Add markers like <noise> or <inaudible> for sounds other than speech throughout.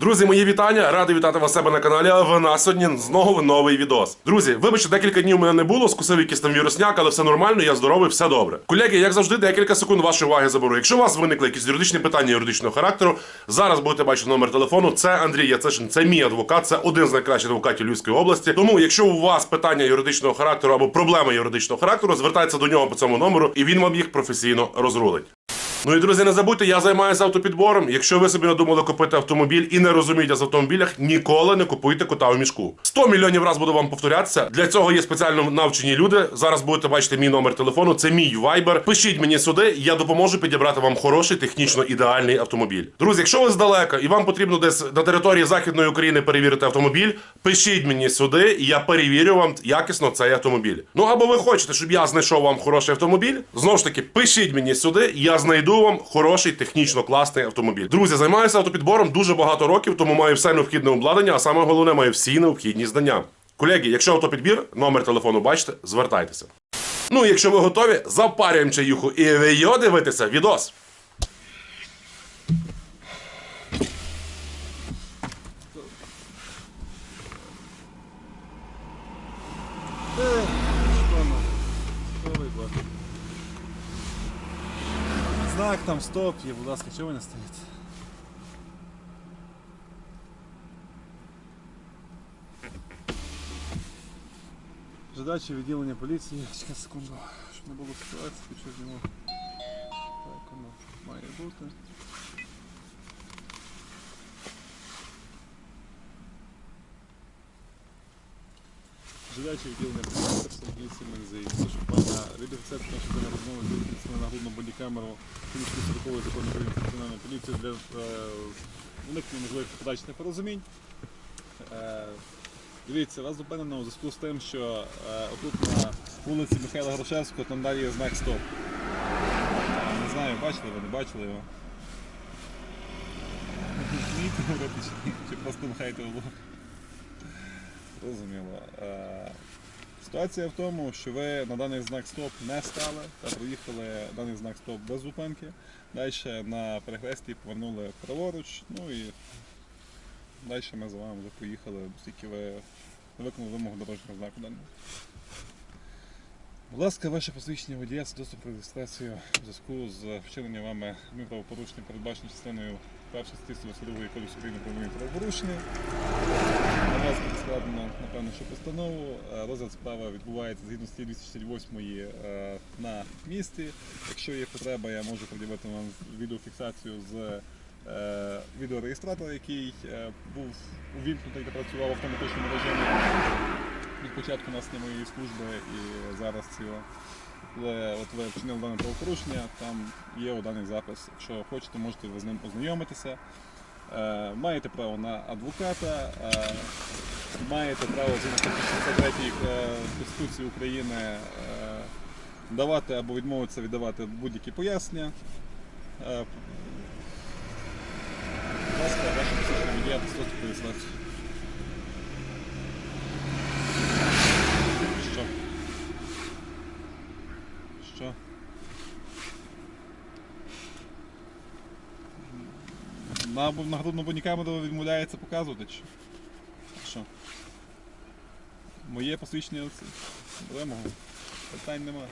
Друзі, мої вітання! Радий вітати вас себе на каналі. А в нас сьогодні знову новий відос. Друзі, вибачте, декілька днів мене не було, скусив якийсь там вірусняк, але все нормально, я здоровий, все добре. Колеги, як завжди, декілька секунд вашої уваги заберу. Якщо у вас виникли якісь юридичні питання юридичного характеру, зараз будете бачити номер телефону. Це Андрій Яцешин, це мій адвокат, це один з найкращих адвокатів Львівської області. Тому, якщо у вас питання юридичного характеру або проблеми юридичного характеру, звертайтеся до нього по цьому номеру, і він вам їх професійно розрулить. Ну і друзі, не забудьте, я займаюся автопідбором. Якщо ви собі надумали купити автомобіль і не розумієте з автомобілях, ніколи не купуйте кота у мішку. 100 мільйонів раз буду вам повторятися. Для цього є спеціально навчені люди. Зараз будете бачити мій номер телефону. Це мій вайбер. Пишіть мені сюди, я допоможу підібрати вам хороший, технічно ідеальний автомобіль. Друзі, якщо ви здалека і вам потрібно десь на території Західної України перевірити автомобіль, пишіть мені сюди, і я перевірю вам якісно цей автомобіль. Ну або ви хочете, щоб я знайшов вам хороший автомобіль. Знову ж таки, пишіть мені сюди, я знайду вам хороший, технічно класний автомобіль. Друзі, займаюся автопідбором дуже багато років, тому маю все необхідне обладнання, а саме головне маю всі необхідні знання. Колеги, якщо автопідбір, номер телефону бачите, звертайтеся. Ну, якщо ви готові, запарюємо чаюху і ви його дивитеся відос. Знак там стоп є, будь ласка, чого ви не стоїте? Задача відділення поліції. Чекай секунду, щоб не було ситуації, що зніму. Так воно має бути. Задача відділення поліції Сергій Семензий. Прошу пана відеофіцер наша на розмови з на нагрудну бодікамеру Київської сорокової закону України про національну поліцію для е, уникнення можливих подач непорозумінь. Е, Дивіться, вас зупинено у зв'язку з тим, що е, отут на вулиці Михайла Грушевського там далі є знак стоп. Не знаю, бачили ви, не бачили його. <laughs> Чи просто махаєте в лоб? Зрозуміло. Е, Ситуація в тому, що ви на даний знак стоп не стали та проїхали даний знак стоп без зупинки. Далі на перехресті повернули праворуч, ну і далі ми за вами вже поїхали, оскільки ви не виконали вимогу дорожнього знаку даного. Будь ласка, ваше посвідчення водія з доступ про реєстрацію в зв'язку з вчиненням вами правопорушення, передбаченою частиною 1 статті 122 Кодексу України про правопорушення. На вас буде складено, напевно, що постанову. Е, Розгляд справи відбувається згідно статті 268 е, на місці. Якщо є потреба, я можу пред'явити вам відеофіксацію з е, відеореєстратора, який був увімкнутий та працював в автоматичному режимі від початку нас служби і зараз цього але от ви вчинили дане правопорушення, там є у даних запис. Якщо хочете, можете ви з ним познайомитися. Е, Маєте право на адвоката, е, маєте право згідно статті е, 63 Конституції України е, давати або відмовитися віддавати будь-які пояснення. Е, Будь ласка, ваша психологія, 100 115. Що? На, на грудну відмовляється показувати чи? Що? Моє посвідчення це вимогу. Питань нема.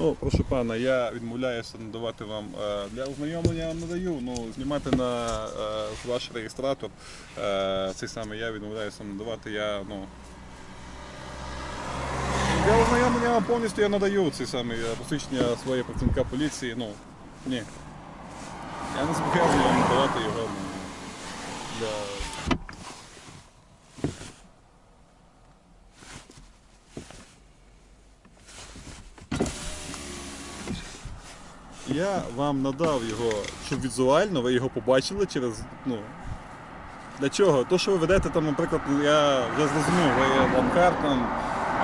Ну, прошу пана, я відмовляюся надавати вам е, для ознайомлення я надаю. Ну, знімати на е, ваш реєстратор. Е, цей самий я відмовляюся надавати. Я, ну, для ознайомлення вам повністю я надаю цей самий посвідчення своєї працівника поліції. Ну, ні. Я не зобов'язаний вам надавати його ну, для. Я вам надав його, щоб візуально ви його побачили через. ну, Для чого? То, що ви ведете там, наприклад, я вже зрозумів, ви ламкар там,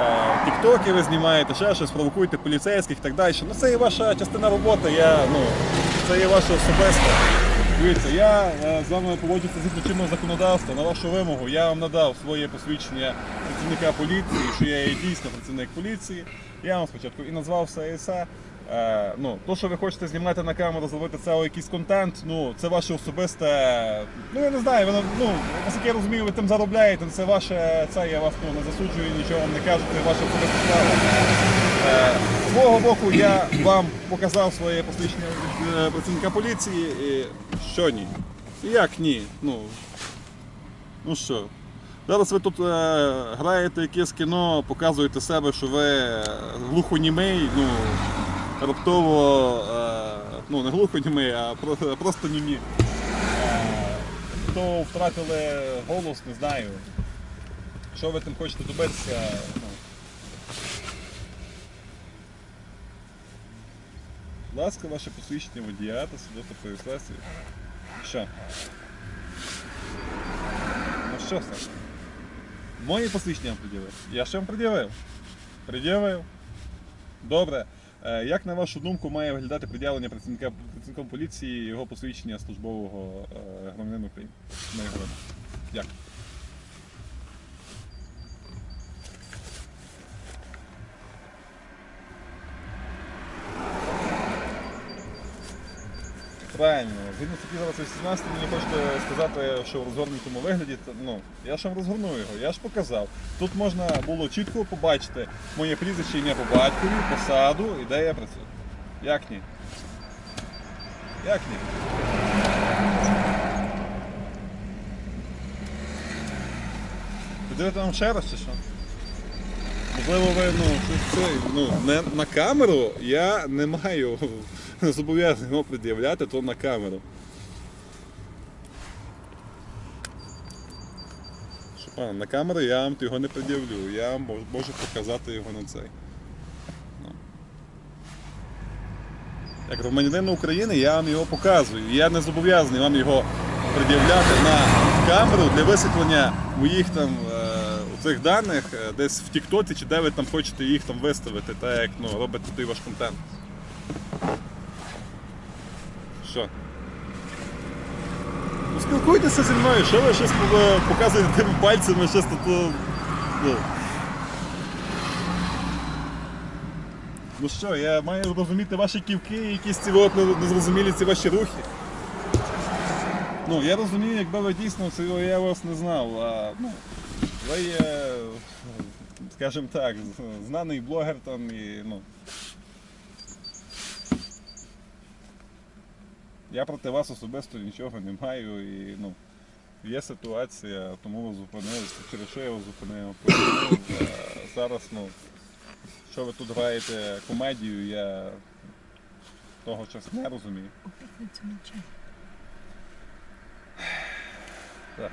е, тіктоки ви знімаєте, ще щось, провокуєте поліцейських і так далі. Ну це є ваша частина роботи, я, ну, це є ваше особисте. Дивіться, я е, з вами поводжуся згідно чинного законодавства. На вашу вимогу я вам надав своє посвідчення працівника поліції, що я є дійсно працівник поліції. Я вам спочатку і назвав все і все. Е, ну, то, що ви хочете знімати на камеру, зробити це якийсь контент, ну це ваше особисте. Ну я не знаю, воно ну наскільки я розумію, ви тим заробляєте. Це ваше це. Я вас ну, не засуджую, нічого вам не кажу, це ваше особисте право. Е, З мого боку я вам показав своє посвідчення е, працівника поліції. І що ні? Як ні? Ну, ну що? Зараз ви тут е, граєте якесь кіно, показуєте себе, що ви е, глухонімий, ну, раптово, е, ну не глухонімий, а просто німі. Е, то втратили голос, не знаю. Що ви тим хочете добитися? Будь ласка, ваше посвідчення водія та свідоцтво про. Що? Ну що це? Моє посвідчення вам пред'явив. Я що вам пред'явив? Пред'явив. Добре. Е, Як на вашу думку має виглядати пред'явлення працівника працівником поліції його посвідчення службового е, громадянина України? На Правильно, згідно статті зараз 18 мені хочете сказати, що в розгорнутому вигляді, ну, я ж вам розгорну його, я ж показав. Тут можна було чітко побачити моє прізвище ім'я по батькові, посаду і де я працюю. Як ні? Як ні? Подивити вам ще раз чи що? Можливо, ви ну, це, ну, не на камеру я не маю не <laughs> зобов'язаний його пред'являти, то на камеру. Пане, на камеру я вам його не пред'явлю, я вам можу показати його на цей. Ну. Як громадянин України я вам його показую. Я не зобов'язаний вам його пред'являти на камеру для висвітлення моїх там е, цих даних е, десь в Тіктоці чи де ви там хочете їх там виставити, так як ну, робите той ваш контент. Ну спілкуйтеся зі мною, що ви щось показуєте тими пальцями, щось тут. Ну. ну що, я маю розуміти ваші ківки, якісь ці от незрозумілі ці ваші рухи. Ну, я розумію, якби ви дійсно цього я вас не знав, а ну, ви є, скажімо так, знаний блогер там і ну. Я проти вас особисто нічого не маю і ну. Є ситуація, тому вас зупинили, через що я вас зупинив. Е, Зараз, ну, що ви тут граєте комедію, я того часу не розумію. Так.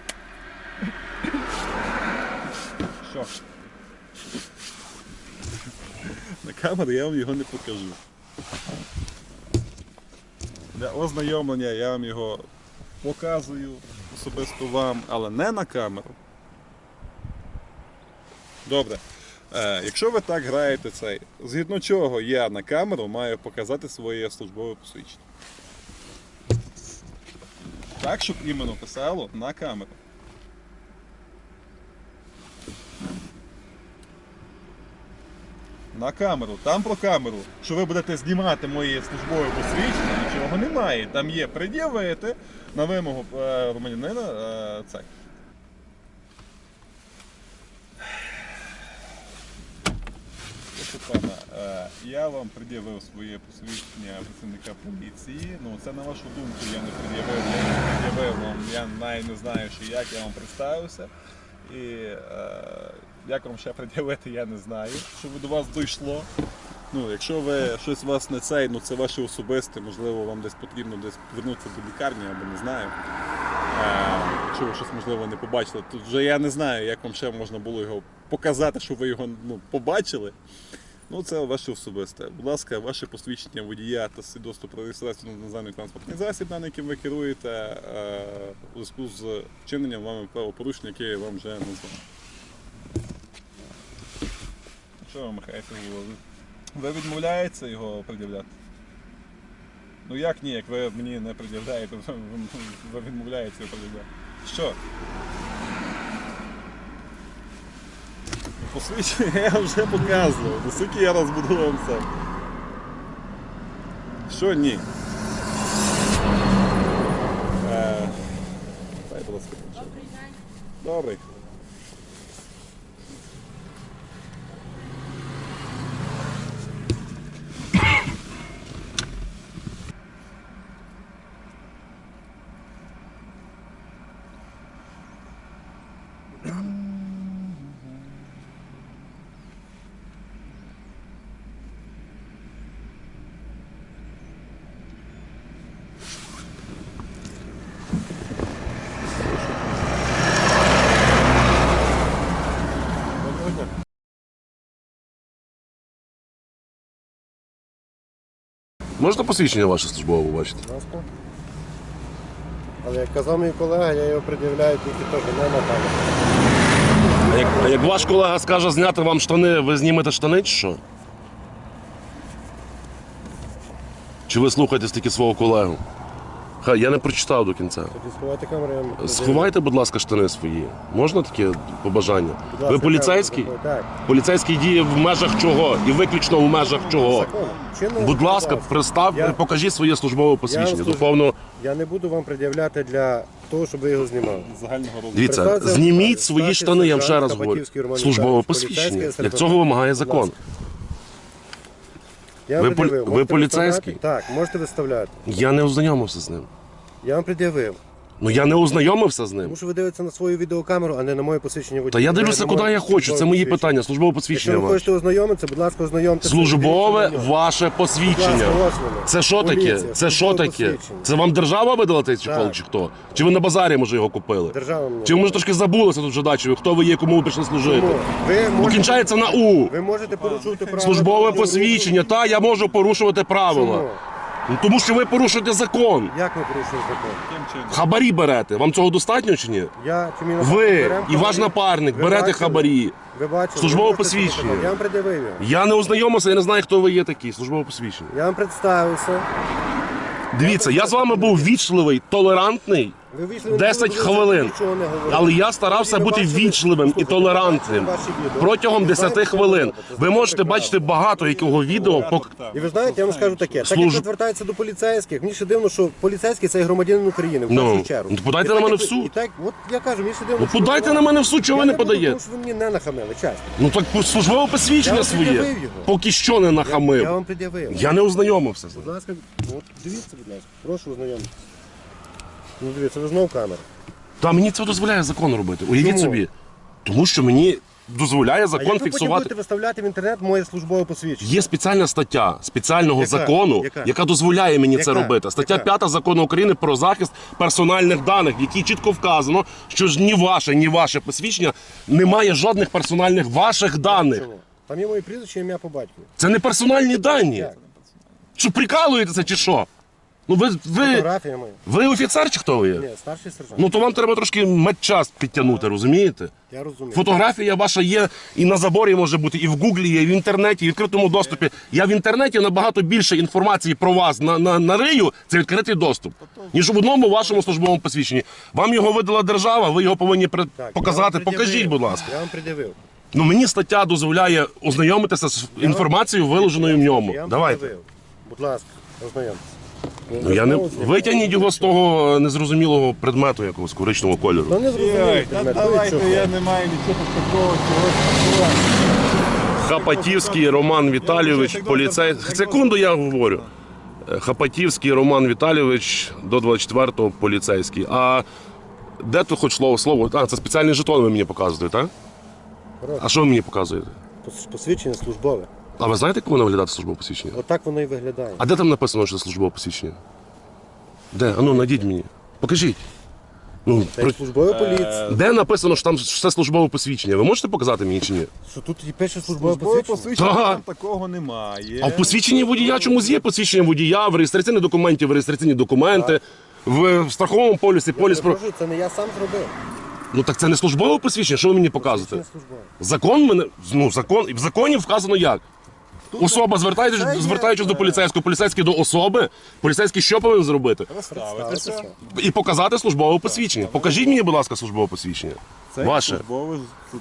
Що? На камеру я вам його не покажу. Для ознайомлення я вам його показую особисто вам, але не на камеру. Добре. Е, якщо ви так граєте цей, згідно чого я на камеру маю показати своє службове посвідчення. Так, щоб іменно писало на камеру. На камеру, там про камеру, що ви будете знімати моє службове посвідчення, нічого немає. Там є пред'явити на вимогу е, громадянина е. Прошу пана, е, я вам пред'явив своє посвідчення працівника поліції. Ну це на вашу думку я не пред'явив, я не пред'явив вам, я навіть не знаю, що як я вам представився. І е, як вам ще пред'явити, я не знаю, щоб до вас дійшло. Ну, якщо ви щось у вас не цей, ну це ваше особисте, можливо, вам десь потрібно десь повернутися до лікарні або не знаю. Е, якщо ви щось можливо не побачили, тут вже я не знаю, як вам ще можна було його показати, щоб ви його ну, побачили. Ну, це ваше особисте. Будь ласка, ваше посвідчення водія та свідоцтво про реєстрацію на наземний транспортний засіб, даний, яким ви керуєте, е, у зв'язку з вчиненням вами правопорушення, яке я вам вже назвав. Що ви махаєте головою? Ви відмовляєтеся його пред'являти? Ну як ні, як ви мені не пред'являєте, ви, <laughs> ви відмовляєтеся пред'являти. Що? Ну, Посвідчення <laughs> я вже показував. наскільки я буду це. Що ні? Е, Дай, будь ласка. Добрий день. Добрий. Доброго дня. Можете посвідчення ваше службове побачити? Будь ласка. Але як казав мій колега, я його пред'являю тільки теж не на пам'ять. А як, а як ваш колега скаже зняти вам штани, ви знімете штани чи що? Чи ви слухаєтесь тільки свого колегу? Хай, я не прочитав до кінця. Тоді сховайте камеру, я вам пред'явлю. Сховайте, будь ласка, штани свої. Можна таке побажання? Будь ласка, Ви поліцейський? камеру заховайте. Поліцейський діє в межах чого? І виключно в межах чого? Закон. Чинного Будь ласка, законодавства. пристав, Я- покажіть своє службове посвідчення. служу- Доповно, Я не буду вам пред'являти для того, щоб ви його знімали. Загального розгляду. дивіться, Представте, зніміть свої штани, я вам ще сержант раз говорю. Хабатівський Роман Службове Віталійович, посвідчення. поліцейський Як цього вимагає закон. Я вам Ви полі- пред'явив. ви Можете поліцейський? виставляти? Так, можете виставляти. Я не ознайомився з ним. Я вам пред'явив. Ну я не ознайомився з ним. Тому що ви дивитеся на свою відеокамеру, а не на моє посвідчення водія. Та я дивлюся, куди я хочу. Це мої питання. Службове Якщо посвідчення ви ваше. хочете ознайомитися, будь ласка, ознайомтеся. Службове Дивіться на нього. ваше посвідчення. Будь ласка, ось воно. Це що таке? Поліція, Це що службове таке? посвідчення. Це вам держава видала цей чехол, чи хто? Чи ви на базарі може його купили? Держава мені. Чи ви може трошки забулися тут вже дачі? Хто ви є, кому ви прийшли служити? Тому Ви Бо можете, кінчається на У. ви можете порушувати право. Службове посвідчення. Та я можу порушувати правила. Чому? Ну, Тому що ви порушуєте закон. Як ми порушуємо закон? Яким чином? Хабарі берете. Вам цього достатньо чи ні? Я чи мій напарник Ви беремо і ваш хабарі? напарник Ви берете бачили? хабарі. Ви бачили? Службове Ви можете це посвідчення. показати? Я вам пред'явив його. Я не ознайомився, я не знаю, хто ви є такий. Службове посвідчення. Я вам представився. Дивіться, я з вами був вічливий, толерантний, Ви вийшли ви 10 не хвилин. нічого не говорили. але я старався бути бачили- вічливим і Слухайте, толерантним ваші відео. протягом 10 хвилин. Ви можете бачити багато якого відео. пок- І ви знаєте, я вам скажу таке. Так як ви звертаєтеся до поліцейських, мені ще дивно, що поліцейський це громадянин України в Ну, першу чергу. ну, подайте І на так, мене як в ви- суд. І так, от я кажу, мені ще дивно. Ну що подайте ви- на мене в суд, чого ви Я не подаєте? Тому що ви мені не нахамили, чесно. Ну так службове посвідчення вам своє. пред'явив його. Поки що не Я нахамив. вам пред'явив. Я не ознайомився з ним. Будь ласка, от дивіться, будь ласка. Прошу ознайомитися. Ну дивіться, ви знову камера. Та мені це дозволяє закон робити. Уявіть Чому? собі. Тому що мені дозволяє А закон як ви потім фіксувати. будете виставляти в інтернет моє службове посвідчення? Є спеціальна стаття спеціального Яка? закону, Яка? яка дозволяє мені це Яка? робити. Стаття Яка? 5 закону України про захист персональних даних, в якій чітко вказано, що ж ні ваше, ні ваше посвідчення не має жодних персональних ваших даних. Чому? Там є моє прізвище, ім'я по батькові. Це не персональні дані. Як? Що прикалуєтеся чи що? Ну ви, ви, ви офіцер чи хто ви є? Ні, старший сержант. Ну то вам треба трошки медчас підтягнути, розумієте? Я розумію. Фотографія ваша є і на заборі може бути, і в Гуглі є, і в інтернеті, і в відкритому доступі. Я в інтернеті набагато більше інформації про вас на, на, на рию, це відкритий доступ, ніж в одному вашому службовому посвідченні. Вам його видала держава, ви його повинні при- Так, я показати. Покажіть, будь ласка. Я вам пред'явив. Ну мені стаття дозволяє ознайомитися з інформацією, виложеною в ньому. Я вам Давайте. пред'явив. Будь ласка, ознайомтеся. Ну я не витягніть його з того незрозумілого предмету якогось коричневого кольору. Та не предмет. давайте, я не маю нічого такого, чогось такого. Хапатівський Роман Віталійович, поліцей. Секунду я говорю. Е, Хапатівський Роман Віталійович до 24-го поліцейський. А де тут хоч слово слово? А, це спеціальний жетон ви мені показуєте, так? А що ви мені показуєте? Пос- Посвідчення службове. А ви знаєте, як воно виглядати службове посвідчення? Отак воно і виглядає. А де там написано, що це службове посвідчення? Де? Ану, найдіть мені. Покажіть. Ну, Це про- як службове поліції. Де написано, що там що це службове посвідчення? Ви можете показати мені чи ні? Що тут і пише службове Службове посвідчення? посвідчення Так. там такого немає. А в посвідченні водія чомусь є посвідчення водія, в реєстраційних документів, в реєстраційні документи, в, в страховому полісі, поліс про. Перепрошую, це не я сам зробив. Ну так це не службове посвідчення, що ви мені показуєте? Посвідчення службове. Закон мене. Ну, закон. В законі вказано як? Особа, звертається, звертаючись до е, поліцейського, поліцейський до особи, поліцейський що повинен зробити? Розставитися. І показати службове посвідчення. Покажіть мені, будь ласка, службове посвідчення. Це Ваше.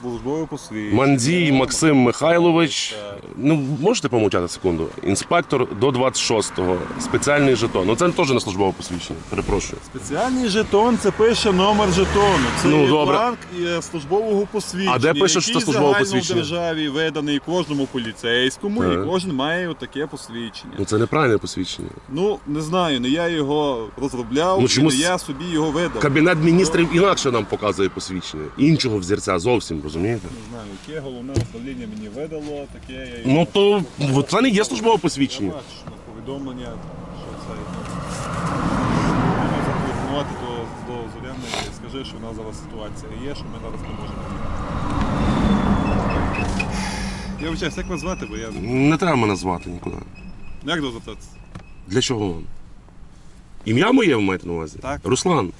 службове, посвідчення. Мандзій Максим Михайлович. Ну, можете помовчати секунду? Інспектор до 26-го. Спеціальний жетон. Ну це теж не службове посвідчення. Перепрошую. Спеціальний жетон це пише номер жетону. Це Ну, є добре. бланк службового посвідчення. А де пише, що який це службове загально посвідчення? в державі виданий кожному поліцейському, Так. і кожен має отаке посвідчення. Ну це неправильне посвідчення. Ну, не знаю, не я його розробляв, Ну, і чомусь- не я собі його видав. Кабінет міністрів інакше нам показує посвідчення. Іншого взірця зовсім, розумієте? Не знаю, яке головне управління мені видало, таке я і- Ну то от це не є службове Я посвідчення. бачу повідомлення, що це. Можна зателефонувати до, до Зоряної і скажи, що в нас зараз ситуація є, що ми зараз не можемо. Я вибачаюсь, як вас звати, бо я Не треба мене звати нікуди. як до? Для чого вам? Ім'я моє ви маєте на увазі? Так. Руслан.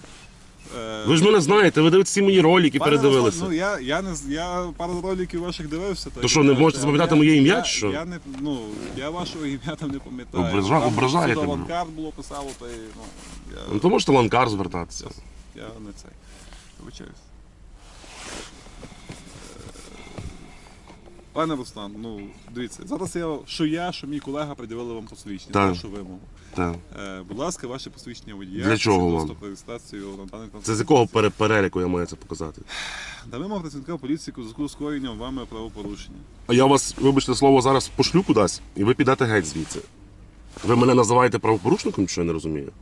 Е, Ви ж мене знаєте, ви дивитесь всі мої ролики, пане передивилися. Руслан, Ну я, я не з- я пару роликів ваших дивився. Так, То що, не можете запам'ятати моє ім'я, я- чи що? Я не ну я вашого ім'я там не пам'ятаю. Обража- Там ображаєте мене. авангард було писало, то й, ну я. Ну то можете ланкар звертатися. Я не цей. Вибачаюсь. Пане Руслан, ну дивіться, зараз я, що я, що мій колега приділили вам посвідчення, Так. вашу вимогу. Так. Е, будь ласка, ваше посвідчення водія. Для чого вам? про реєстрацію на даний Це з якого пере- переліку я маю це показати? Та вимога працівника поліції у зв'язку з скоєнням вами правопорушення. А я вас, вибачте слово, зараз пошлю кудись, і ви підете геть звідси. Ви мене називаєте правопорушником, що я не розумію?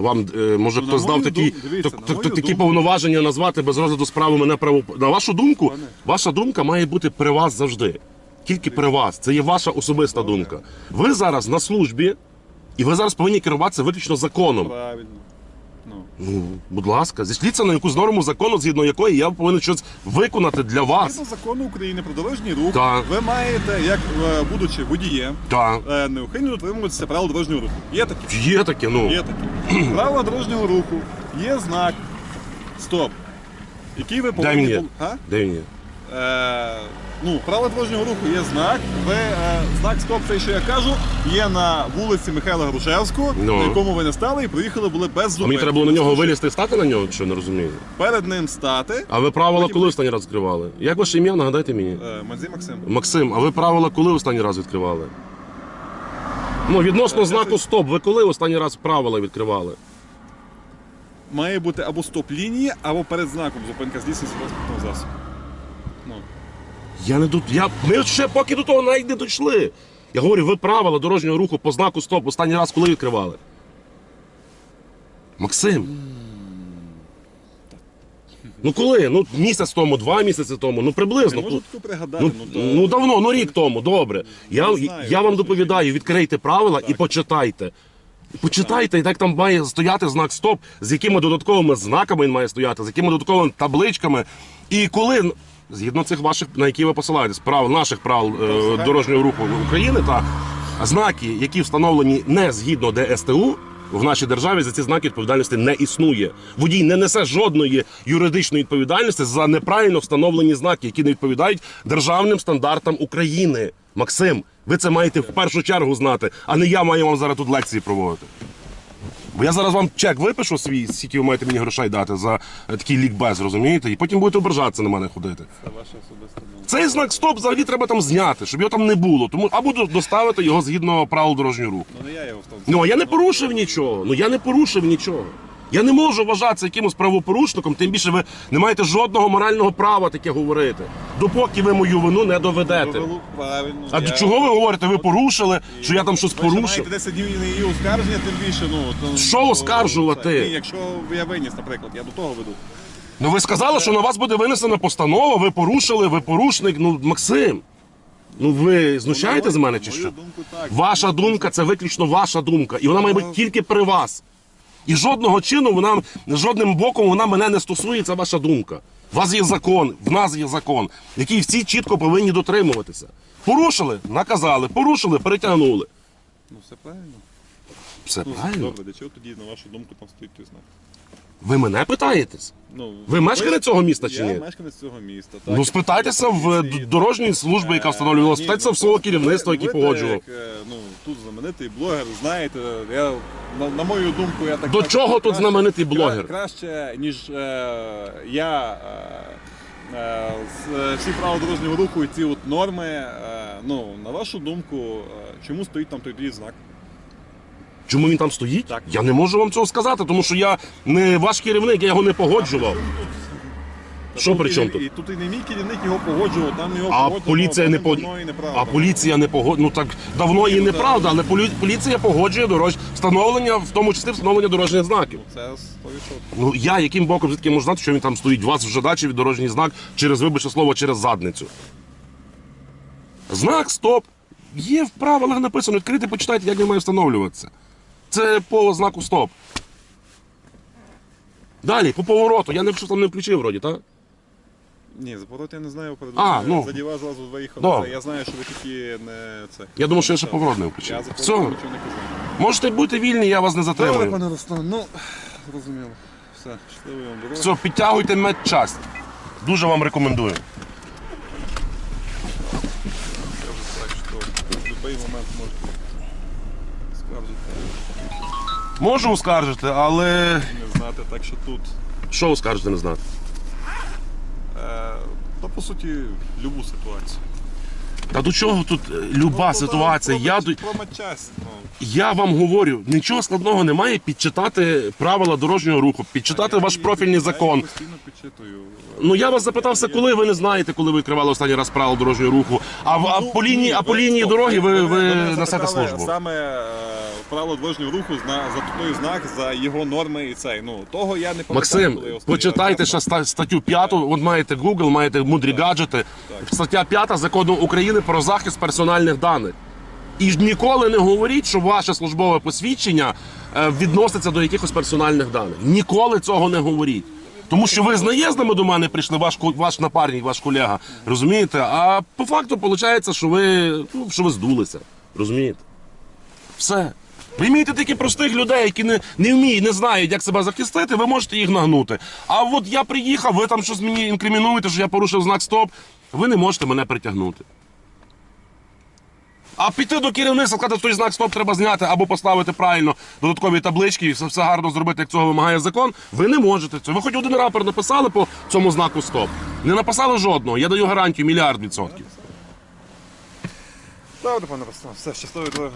Вам, е, може, Ну, хтось дав мою такі, думку, дивіться, так- на так- мою такі думку- повноваження назвати без розгляду справи мене право. На вашу думку, Пане. ваша думка має бути при вас завжди. Тільки при вас. Це є ваша особиста думка. Ви зараз на службі, і ви зараз повинні керуватися виключно законом. Правильно. Ну. Будь ласка, зійшліться на якусь норму закону, згідно якої я повинен щось виконати для вас. Згідно закону України про дорожній рух, Так. ви маєте, як е, будучи водієм, Так. е, неухильно дотримуватися правил дорожнього руху. Є такі? Є таке, ну. Є такі. <clears throat> Правила дорожнього руху, є знак. Стоп. Який ви Де повинні він є? бу- А? Де він є? Е, ну, правила дорожнього руху є знак. Ви, е, знак стоп, цей, що я кажу, є на вулиці Михайла Грушевського, Ну. на якому ви не стали і проїхали були без А зупинки. мені треба було на нього вилізти і стати на нього, що не розумію. Перед ним стати. А ви правила коли останній раз відкривали? Як ваше ім'я? Нагадайте мені. Е, Мадзі Максим. Максим, а ви правила коли останній раз відкривали? Ну, відносно знаку стоп, ви коли останній раз правила відкривали? Має бути або стоп-лінія, або перед знаком зупинка здійснюється транспортного засобу. Ну. Я не до. Я... Ми ще поки до того навіть не дійшли. Я говорю, ви правила дорожнього руху по знаку стоп останній раз коли відкривали? Максим. Ну коли? Ну місяць тому, два місяці тому, ну приблизно. Можу таку пригадати. Ну, то- ну давно, ну рік тому, добре. Я, знаю, я вам доповідаю, відкрийте правила і почитайте. Почитайте, і так там має стояти знак стоп, з якими додатковими знаками він має стояти, з якими додатковими табличками. І коли, згідно цих ваших, на які ви посилаєтесь, правил, наших правил е, дорожнього руху України, та знаки, які встановлені не згідно ДСТУ, в нашій державі за ці знаки відповідальності не існує. Водій не несе жодної юридичної відповідальності за неправильно встановлені знаки, які не відповідають державним стандартам України. Максим, ви це маєте в першу чергу знати, а не я маю вам зараз тут лекції проводити. Бо я зараз вам чек випишу свій, скільки ви маєте мені грошей дати за е, такий лікбез, розумієте? І потім будете ображатися на мене ходити. Це ваша особиста думка. Цей знак стоп взагалі треба там зняти, щоб його там не було. Тому або до- доставити його згідно правил дорожнього руху. Ну не я його в тому. Ну а я не порушив нічого. Ну я не порушив нічого. Я не можу вважатися якимось правопорушником, тим більше ви не маєте жодного морального права таке говорити, допоки ви мою вину не доведете. Правильно. А я- до чого ви говорите? Ви порушили, що я там щось Ви ще маєте порушив? 10 днів на її оскарження, тим більше, ну... То, Що оскаржувати? Ні, якщо я виніс, наприклад, я до того веду. Ну ви сказали, що на вас буде винесена постанова, ви порушили, ви порушник. Ну, Максим. Ну ви знущаєте з мене чи що? Ваша думка це виключно ваша думка. І вона має бути тільки при вас. І жодного чину вона жодним боком вона мене не стосується, ваша думка. У вас є закон, в нас є закон, який всі чітко повинні дотримуватися. Порушили, наказали, порушили, перетягнули. Ну все правильно. Все Ну, правильно. Добре, для чого тоді, на вашу думку, там стоїть той знак? Ви мене питаєтесь? Ну, Ви мешканець цього міста чи я ні? мешканець цього міста. Так, Ну Я спитайтеся в поліції. д- дорожньої служби, яка встановлювала, Ні, спитайтеся ну, в свого ви- керівництва, ви- який погоджував. е, Ну, тут знаменитий блогер, знаєте, я, на, на мою думку, я так До так- чого тут краще- знаменитий кра- блогер? Краще, ніж е, я е, е, з- е, всі правила дорожнього руху і ці от норми. Е, ну, на вашу думку, е, чому стоїть там той знак? Чому він там стоїть? Так. Я не можу вам цього сказати, тому що я не ваш керівник, я його не погоджував. Що при чому тут? І тут і не мій керівник його погоджував, там його А погоджував, поліція не по... давно і неправда. а поліція не погоджує. Ну так давно і неправда, але полі... поліція погоджує дорож... встановлення, в тому числі встановлення дорожніх знаків. Це 100%. Ну я яким боком звідки можу знати, що він там стоїть? У вас вже дачі від дорожній знак через вибачте слово через задницю. Знак стоп. Є в правилах написано, відкрити, почитайте, як він має встановлюватися. Це по знаку стоп. Далі, по повороту. Я не щось там не включив вроді, так? Ні, за поворот я не знаю, А, ну. задіва зразу виїхав. Це. Я знаю, що ви такі не це. Я думав, що я ще поворот не включив. Я за Все. поворот нічого не казав. Можете бути вільні, я вас не Добре, затримую. пане Руслан, ну, зрозуміло. Все, щасливої вам дороги. Все, підтягуйте медчасть. Дуже вам рекомендую. Я вже так, що в будь-який момент можете скаржити, Можу оскаржити, але не знати, так що тут. що оскаржити не знати? Е, та по суті, любу ситуацію. Та до чого тут е, люба Ну, ситуація? Я, про, до- про матчасть, ну. я вам говорю, нічого складного немає підчитати правила дорожнього руху, підчитати Я ваш їх- профільний Я закон. їх постійно підчитую. Ну я вас запитався, коли ви не знаєте, коли ви відкривали останній раз правила дорожнього руху. А, в- а Ну, по лінії, ні, а по лінії стоп, дороги ви, ви мене несете запитали службу. Саме е, правило дорожнього руху зна, за той знак, за його норми і цей. Ну, того я не пам'ятаю. Максим, почитайте ще ста- статтю 5, от маєте Google, маєте мудрі гаджети. Стаття 5 закону України про захист персональних даних. І ж ніколи не говоріть, що ваше службове посвідчення е, відноситься до якихось персональних даних. Ніколи цього не говоріть. Тому що ви з наїздами до мене прийшли, ваш, ваш напарник, ваш колега, розумієте? А по факту виходить, що ви, ну, що ви здулися. Розумієте? Все. Прийміть таких простих людей, які не, не вміють, не знають, як себе захистити, ви можете їх нагнути. А от я приїхав, ви там щось мені інкримінуєте, що я порушив знак стоп, ви не можете мене притягнути. А піти до керівництва, сказати, той знак стоп треба зняти або поставити правильно додаткові таблички і все, все гарно зробити, як цього вимагає закон. Ви не можете цього. Ви хоч один рапорт написали по цьому знаку стоп. Не написали жодного. Я даю гарантію мільярд відсотків. Добре, пане Руслан, все, щасливої дороги.